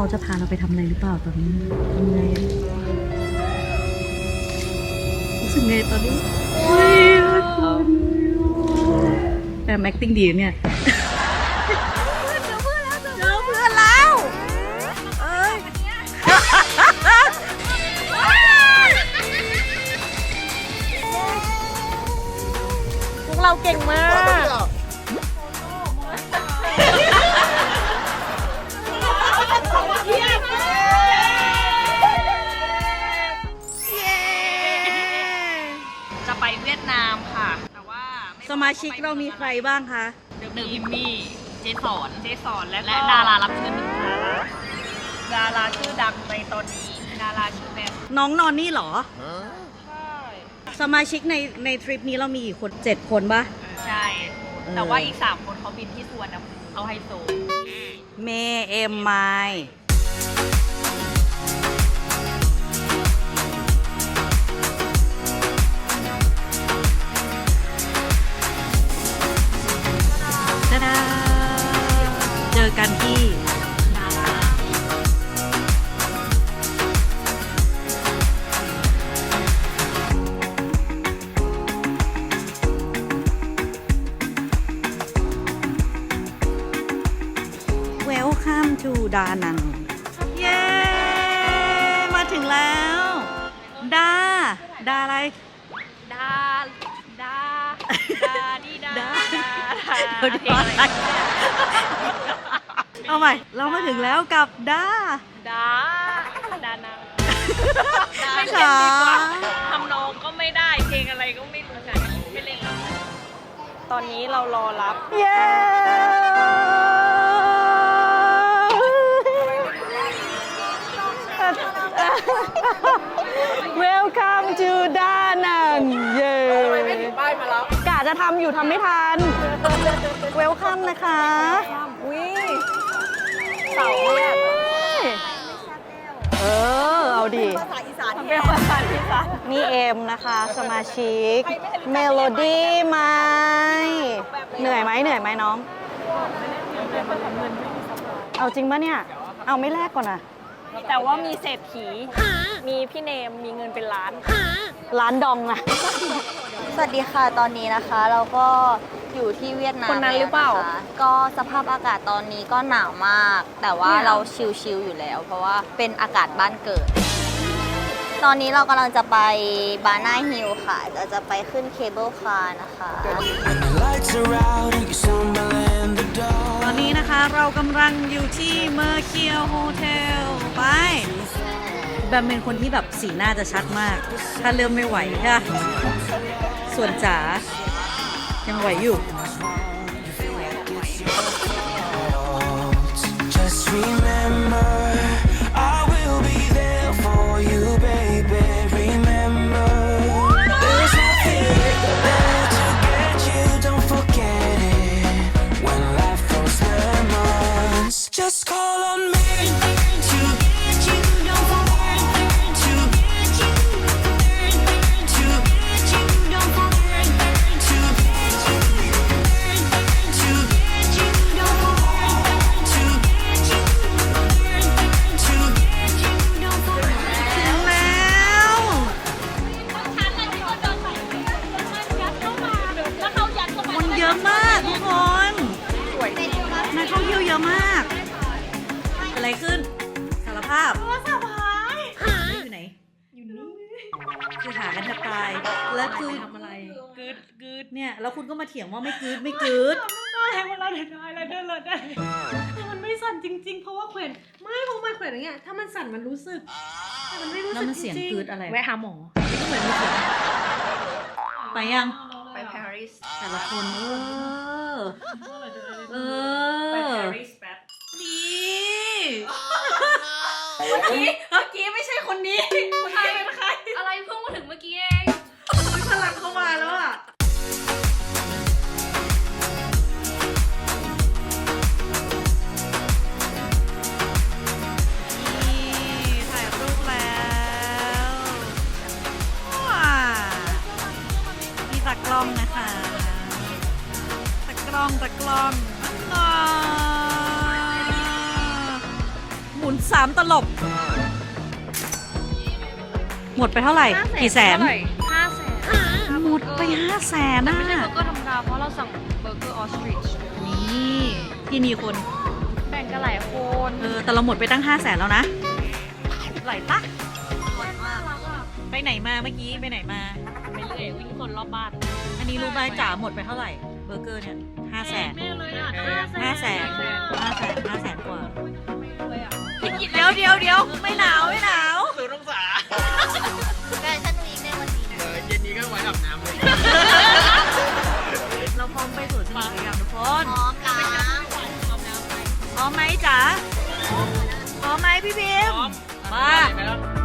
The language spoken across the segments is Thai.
เขาจะพาเราไปทำอะไรหรือเปล่าตอนนี้ทำไงรู้สึกไงตอนนี้โอ้ยน่ากลัวแต่แม็กติ้งดีเนี่ยเจอเพื่อนแล้วเอ้ยพวกเราเก่งมาก นามค่ะ แต่ว่าไสมาชิกเรามีใครบ้างคะหนึ่งอิมมี่เจสอนเจสอนและและดารารับเชิญหนึ่งดาราดาราชื่อดังในตอนนี้ ดาราชื่อแมทน้องนอนนี่เหรอ ใช่สมาชิกในในทริปนี้เรามีกี่คนเจ็ดคนปะ ใช่ แต่ว่าอีก 3 คนเขาบินที่สวนนะเขาไฮโซ เมย์เอ็มไมล์ เอาใหม่ เรามาถึงแล้วกับดาดาดานาดาไม่เล่นดีกว่าค่ะทำนองก็ไม่ได้ เพลงอะไรก็ไม่รู้ไงไม่เล่นแล้วตอนนี้เรารอรับ เย้ Welcome to ดานังเย้ไม่ถึงป้ายมาแล้วกะจะทำอยู่ทำไม่ทัน Welcome นะคะวิ เสาเนี่ยเออ เอาดิภาษาอีสานเป็นภาษาอีสานนี่เอ็มนะคะ สมาชิก เมโลดี้ไหมเหนื่อยไหมเหนื่อยไหมน้อง เอาจริงปะเนี่ย เอาไม่แลกก่อนอะแต่ว่ามีเศรษฐี มีพี่เนม มีเงินเป็นล้านร้านดองนะสวัสดีค่ะ ตอนนี้นะคะ เราก็ อยู่ที่เวียดนามคนนั้นหรือเปล่า แล้วนะคะก็สภาพอากาศตอนนี้ก็หนาวมาก แต่ว่าเนี่ยเราชิลๆอยู่แล้ว เพราะว่าเป็นอากาศบ้านเกิด ตอนนี้เรากำลังจะไปบานาฮิลค่ะเราจะไปขึ้นเคเบิลคาร์นะคะ When the lights are out and you stumble in the ต dark อนนี้นะคะเรากำลังอยู่ที่เมอร์เคียวโฮเทลไปแบมเป็นคนที่แบบสีหน้าจะชัดมาก ถ้าเริ่มไม่ไหวค่ะส่วนจ๋า ยังไหวอยู่ Just remember องเที่ยวเยอะมากเกิดอะไรขึ้นสารภาพสบายอยู่ไหน อยู่นี่คือหากันแทบตาย แล้วคือทำอะไรกึดกึดเนี่ยแล้วคุณก็มาเถียงว่าไม่กึดไม่กึดแรงเวลาเดินได้แล้วเดินเลยได้แต่มันไม่สั่นจริง ๆ เพราะว่าแขวนไม่เพราะมันแขวนอย่างเงี้ยถ้ามันสั่นมันรู้สึกแต่มันไม่รู้แล้วสึกมันเสียงจริงกึดอะไรแวะหาหมอไปยัง ไปปารีสแต่ละคนเออ เอไปอ กี้เมื่อกี้ไม่ใช่คนนี้ใครเป็นใครอะไรเพิ่งมาถึงเมื่อกี้เองพลังเข้ามาแล้วอะนี่ถ่ายรูปแล้วว้ามีตากล้องนะคะตากล้องตากล้องอ่าหมุนสามตลบ หมดไปเท่าไหร่ กี่แสน ห้าแสนหมดไปห้าแสนแต่นะไม่ใช่เบอร์เกอร์ธรรมดาเพราะเราสั่งเบอร์เกอร์ออสตริชนี่ที่มีคน แบ่งกันหลายคนเออ แต่เราหมดไปตั้งห้าแสนแล้วนะไหลตักไปไหนมาเมื่อกี้ไปไหนมา ไปเรื่อยวิ่งคนรอบบ้านอันนี้รู้ไหมจ๋าหมดไปเท่าไหร่ เบอร์เกอร์เนี่ยห้าแสน แม่เลยอะห้าแสนห้าแสนห้าแสนกว่าไม่รวยอะเดี๋ยวเดี๋ยวเดี๋ยวไม่หนาวไม่หนาว ราพร้อมไปสวนสนุกหรือยังทุกคนพร้อมล้างพร้อมไหมจ๋าพร้อมไหมพี่พิมพ์มา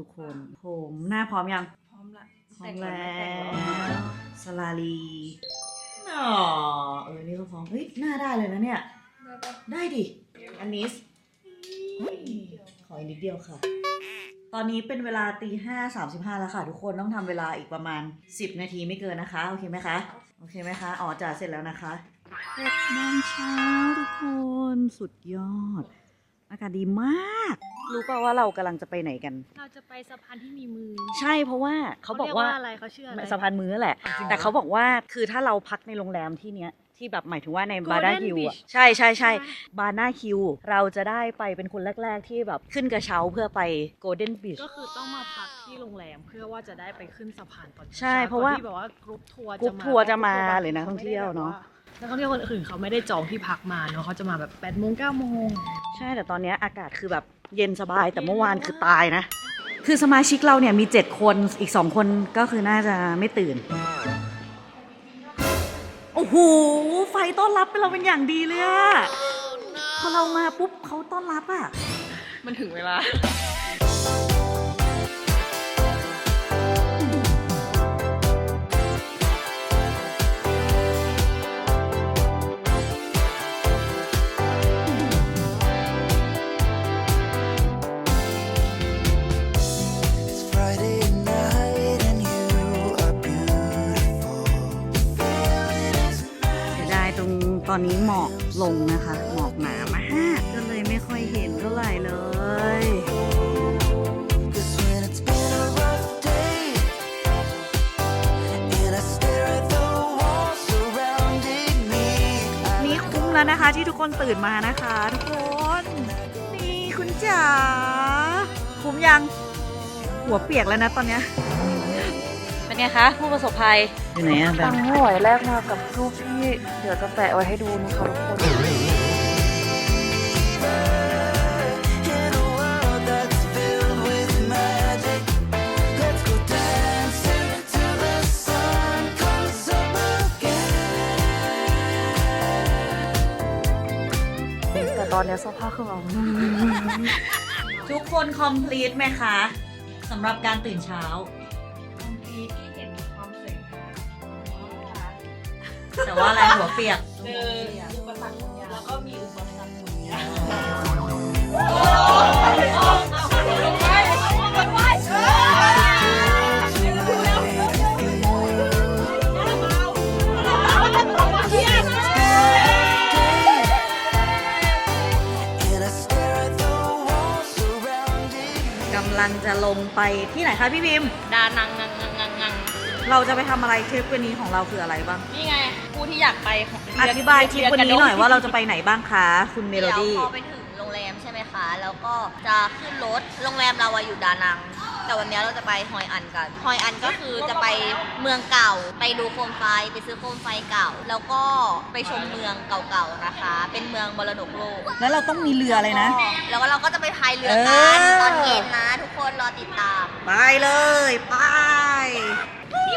ทุกคนผมหน้าพร้อมยัง พร้อมละพร้อมแล้วสลาลีอ๋อเออ นี่ก็พร้อม เฮ้ย หน้าได้เลยนะเนี่ย ได้ดิ อันนี้สขออีกนิดเดียวค่ะ ตอนนี้เป็นเวลาตีห้าสามสิบห้าแล้วค่ะ ทุกคนต้องทำเวลาอีกประมาณ10นาทีไม่เกินนะคะ โอเคไหมคะ โอเคไหมคะ อ๋อจ่าเสร็จแล้วนะคะเจ็ดโมงเช้าทุกคนสุดยอด อากาศดีมาก รู้ป่าว่าเรากำลังจะไปไหนกัน เราจะไปสะพานที่มีมือ ใช่เพราะว่าเขาบอกว่ารียอะไรเขาชื่ออะไรสะพานมือนั่นแหละจริงเหรอแต่เขาบอกว่าคือถ้าเราพักในโรงแรมที่เนี้ยที่แบบหมายถึงว่าใน Golden บาร์นาฮิว Beach อะใช่ใช่ใช่ใช่ไหมบาร์นาฮิวเราจะได้ไปเป็นคนแรก ๆ ที่แบบขึ้นกระเช้าเพื่อไปโกลเด้นบีชก็คือต้องมาพักที่โรงแรมเพื่อว่าจะได้ไปขึ้นสะพานตอนช้ใช่เพราะว่าก่อนที่แบบว่ากรุ๊ปทัวร์กรุ๊ปทัวร์จะมาหรือนักท่องเที่ยวเนอะนักท่องเที่ยวคนอื่นเขาไม่ได้จองที่พักมาเนาะเขาจะมาแบบ8ปดโมงเก้าโมงใช่แต่ตอนเนี้ยอากาศคือแบบ เย็นสบายแต่เมื่อวานคือตายนะ คือสมาชิกเราเนี่ยมี 7 คนอีก 2 คนก็คือน่าจะไม่ตื่น โอ้โห ไฟต้อนรับเป็นเราเป็นอย่างดีเลยอะพอเรามาปุ๊บเขาต้อนรับอะมันถึงเวลา นนี้หมอกลงนะคะ หมอกหนามากก็เลยไม่ค่อยเห็นเท่าไหร่เลย Cause when it's been a rough day and I stare at the walls surrounding me, I นี่คุ้มแล้วนะคะที่ทุกคนตื่นมานะคะทุกคนนี่คุณจ๋าคุ้มยัง หัวเปียกแล้วนะตอนเนี้ยเป็น ไงคะ ผู้ประสบภัยอยู่ไหนอะแบตับงไม่ไหวแรกมากับรูปที่เดี๋ยวจะแปะไว้ให้ดูนะคะทุกคน in a world that's filled with magic. Let's go dancing till the sun comes up again. แต่ตอนเนี้ยเสภาพคือเราทุกคนคอมพลีทไหมคะสำหรับการตื่นเช้าปีที่เห็นค แต่ว่าอะไรหัวเปียก เจออุปสรรคบางอย่างแล้วก็มีอุปสรรคบางอย่าง And I stare at the walls surrounding me. กำลังจะลงไปที่ไหนคะพี่พิมพ์ ดานังงังงังงังงังเราจะไปทำอะไรทริปวันนี้ของเราคืออะไรบ้าง นี่ไง ผู้ที่อยากไปของอธิบายทริปวันนี้หน่อยว่าเราจะไปไหนบ้างคะ คุณเมโลเดี๋ยวดี้พอไปถึงโรงแรมใช่ไหมคะ แล้วก็จะขึ้นรถ โรงแรมเราอะอยู่ดานังแแต่วันนี้เราจะไปฮอยอันกัน ฮอยอันก็คือจะไปเมืองเก่า ไปดูโคมไฟ ไปซื้อโคมไฟเก่า แล้วก็ไปชมเมืองเก่าๆนะคะ เป็นเมืองมรดกโลก แล้วเราต้องมีเรืออะไรนะ แล้วก็เราก็จะไปพายเรือกันเออ ตอนเย็นนะ ทุกคนรอติดตาม ไปเลย ไปนี่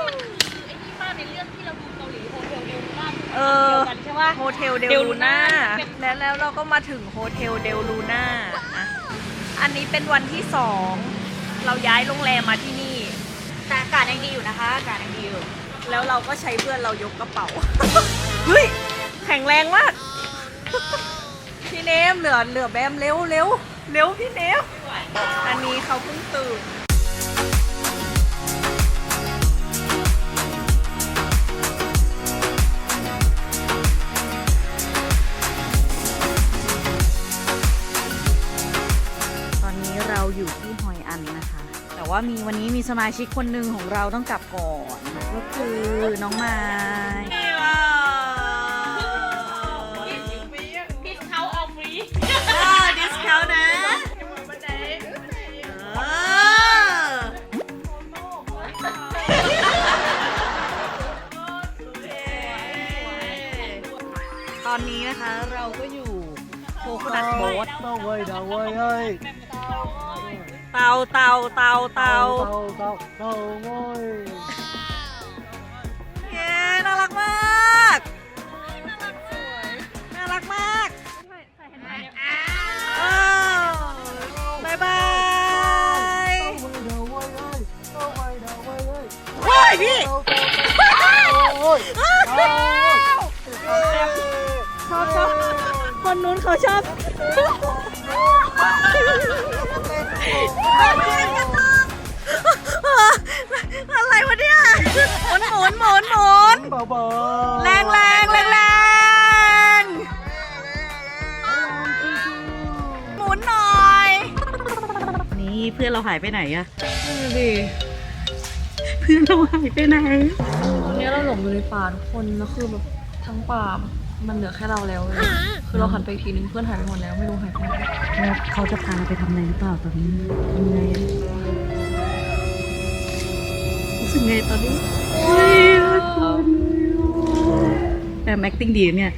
อกันใช่ปะโฮเทลเดเดลลลูลูน่าน่าแล้วแล้วเราก็มาถึงโฮเทลเดลลูน่าอะอันนี้เป็นวันที่สองเราย้ายโรงแรมมาที่นี่ แต่อากาศยังดีอยู่นะคะอากาศยังดีอยู่ แล้วเราก็ใช้เพื่อนเรายกกระเป๋า เฮ้ย แข็งแรงมาก พี่เนมเหลือเหลือแบมเร็วเร็วเร็วพี่เนมอันนี้เขาเพิ่งตื่น ว่ามีวันนี้มีสมาชิกคนหนึ่งของเราต้องกลับก่อน ก็คือน้องไม้ดิสเขาออฟฟรีดิสคาวนะเออตอนนี้นะคะเราก็อยู่โคโคนัทโบ๊ท đâu ơi đâu ơi ơi เตาเตาเตาเตา đâu đâu đâu ơi เย้น่ารักมากน่ารักมากอ้าวบายบาย đâu ơi đâu ơi ơi đâu ơi đâu ơi ơi โอ้ยพี่ đâu đâu ơi ชอบชอบคนนู้นเขาชอบ อะไรวะเนี่ยหมุนหมุนหมุนหมุน bà bà แรงแรงแรงแรงหมุนหน่อย นี่เพื่อนเราหายไปไหนอะดิเพื่อนเราหายไปไหนตอนนี้เราหลงอยู่ในป่าทุกคนแล้วคือแบบทั้งป่ามันเหลือแค่เราแล้วเลย คือเราหันไปอีกทีนึงเพื่อนหายไปหมดแล้วไม่รู้หายไปไหนแล้วเขาจะพาเราไปทำอะไรหรือเปล่าตอนนี้ทำไงอะรู้สึกไงตอนนี้เฮ้ยน่ากลัวแต่ acting ดีนะเนี่ย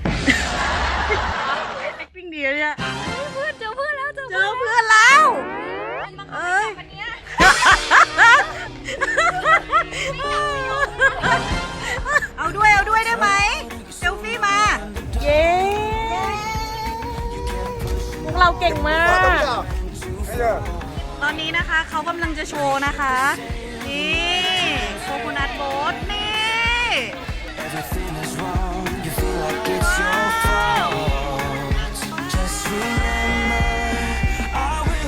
เราเก่งมาก ตอนนี้นะคะเขากำลังจะโชว์นะคะ นี่โคโคนัทโบ๊ทนี่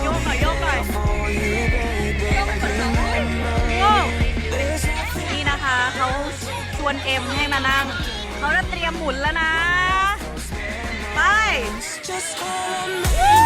โยกหน่อยโยกหน่อยโอ้ there's nothing นี่นะคะเขาชวนเอ็มให้มานั่งเขาจะเตรียมหมุนแล้วนะ ไป Just call on me.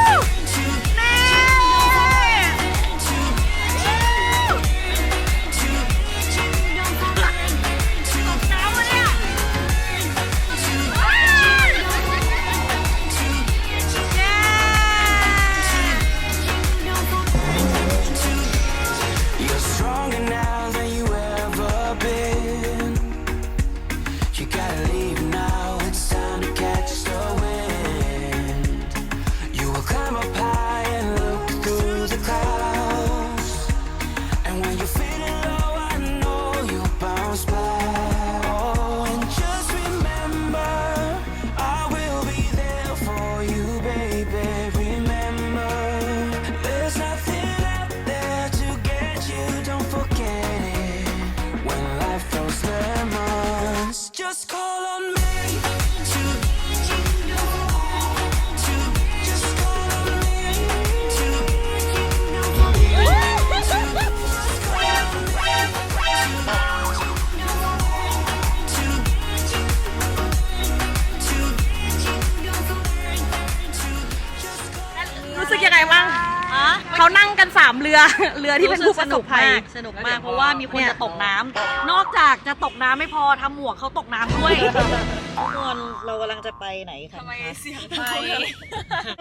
เขานั่งกันสามเรือ เรือที่เป็นผู้ประสบภัย สนุกมากเพราะว่ามีคนจะตกน้ำนอกจากจะตกน้ำไม่พอทำหมวกเขาตกน้ำด้วยทุกคนเรากำลังจะไปไหนกันทำไมคะเสียงไป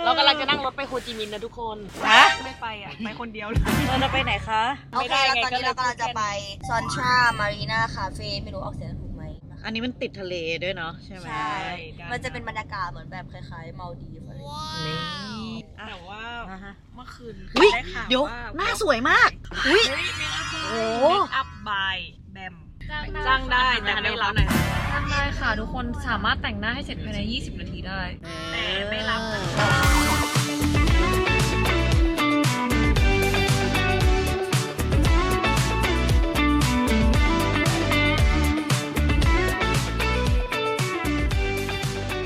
เรากำลังจะนั่งรถไปโฮจิมินห์นะทุกคน ฮะไม่ไปอะ ไปคนเดียวเราจะไปไหนคะโอเคแล้วตอนนี้เรากำลังจะไปซอนทรามารีนาคาเฟ่ไม่รู้ออกเสียงถูกไหมนะคะอันนี้มันติดทะเลด้วยเนาะใช่ไหมใช่ มันจะเป็นบรรยากาศเหมือนแบบคล้ายๆ เมาดีฟอะไรอย่างเงี้ย นี่ แต่ว่าอะฮะ เมื่อคืนอุ๊ยได้ข่าวเดี๋ยวว่าหน้าสวยมาก อุ้ย เฮ้ยเมคอัพโอ้เมคอัพบายแบมจ้างได้แต่ไม่รับทำได้ค่ะ ทุกคนสามารถแต่งหน้าให้เสร็จภายใน 20 นาทีได้ แต่ไม่รับนะ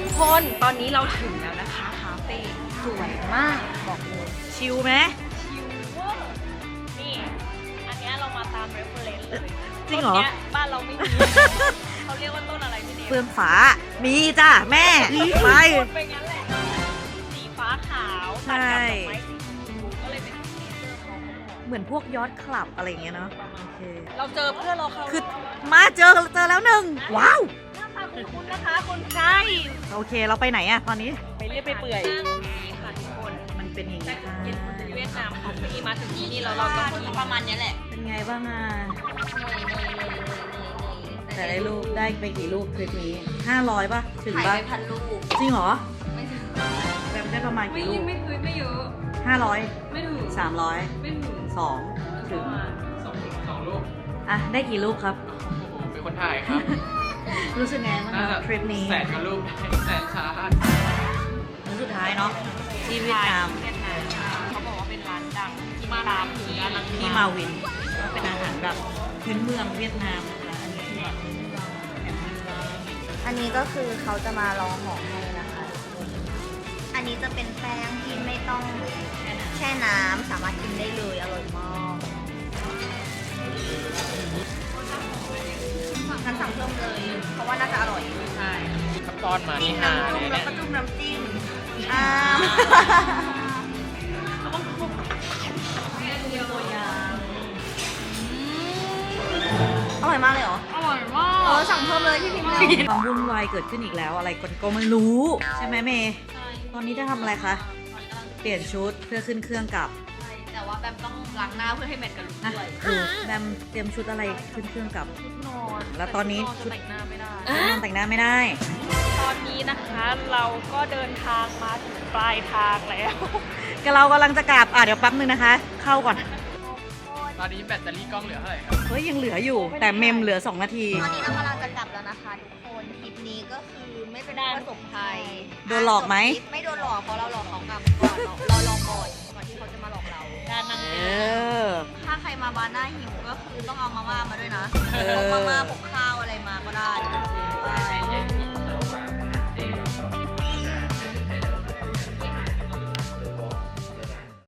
ทุกคนตอนนี้เราถึง ชิลไหมชิลเวอร์นี่ อันเนี้ยเรามาตาม reference เลยจริงเหรอ ต้นนี้ยบ้านเราไม่มีเขาเรียกว่าต้นอะไรพี่เนมเฟื่องฟ้า มีจ้ะแม่ ไปไปงั้นแหละ สีฟ้าขาวตัดกับดอกไม้สีชมพูก็เลยเป็นสีเสื้อเขาเขาบอกเหมือนพวกยอดคลับอะไรอย่างเงี้ยเนาะ โอเค เราเจอเพื่อนเราเขาคือ มาเจอเจอแล้วหนึ่ง ว้าว หน้าตาคุ้นๆนะคะคนใช่โอเค เราไปไหนอะตอนนี้ ไปเรียกไปเปื่อย เป็นอย่างนี้ค่ะเวียดนามของพี่มาถึงที่นี่แล้วเราต้องกินประมาณเนี้ยแหละเป็นไงบ้างอะเนยเนยเนยเนยเนยแต่ได้รูปได้ไปกี่รูปคลิปนี้ห้าร้อยป่ะ ถึงถ่ายป่ะ ไปพันลูกจริงเหรอไม่ถึงแบบได้ประมาณไม่กี่รูปไม่เคยไม่เยอะห้าร้อยไม่ถึงสามร้อยไม่ถึงสองถึงสองสองลูกอะ ได้กี่รูปครับ ผมเป็นคนถ่ายครับรู้สึกไงบ้างน่าคจะรับทริปนี้แสนกว่าลูกแสนชาร์จ มื้อสุดท้ายเนาะ ที่เวียดนามเวียดนามเขาบอกว่าเป็นร้านดังที่มาตามถึงร้านลังที่มาวินก็เป็นอาหารแบบพื้นเมืองเวียดนามนะคะอันนี้คือแบบแบบพื้นบ้านอันนี้ก็คือเขาจะมาลองหอมให้นะคะทุกคนอันนี้จะเป็นแป้งที่ไม่ต้องแช่น้ำสามารถกินได้เลยอร่อยมากงั้นสั่งเพิ่มเลย เพราะว่าน่าจะอร่อยใช่ถ้าป้อนมาจิ้นี่มฮาน้ำเลจุ่มยแล้วเนี่ยก็จุ่มน้ำจิ้ม อ้าวอร่อยมากเลยเหรอ อร่อยมาเออสั่งเพิ่มเลยพี่พิมพ์เลยความวุ่นวายเกิดขึ้นอีกแล้ว อะไรก็ก็ไม่รู้ ใช่ไหมเมย์ตอนนี้จะทำอะไรคะเปลี่ยนชุดเพื่อขึ้นเครื่องกลับแต่ว่าแบบต้องล้างหน้าเพื่อให้แมทกับลุคนะด้วยคือแบมเตรียมชุดอะไรขึ้นเครื่องกลับนอนแล้วตอนนี้ชุดแต่งหน้าไม่ได้น อนแต่งหน้าไม่ได้ ตอนนี้นะคะเราก็เดินทางมาถึงปลายทางแล้ว ก็เรากำลังจะกลับ อะเดี๋ยวแป๊บนึงนะคะ เข้าก่อน ตอนนี้แบตเตอรี่กล้องเหลือเท่าไหร่ครับ เฮ้ยยังเหลืออยู่ แต่เมมเหลือ 2 นาที ตอนนี้เรากำลังจะกลับแล้วนะคะทุกคนทริปนี้ก็คือไม่เป็นผู้ประสบภัยโดนหลอกไหม ไม่โดนหลอกเพราะเราหลอกเขากลับก่อนเราเราหลอกก่อน กเราการนั่งเอเรืออถ้าใครมาบาน่าหิวก็คือต้องเอามาม่ามาด้วยนะเออพกมาม่าพกข้าวอะไรมาก็ได้ใช่ใช่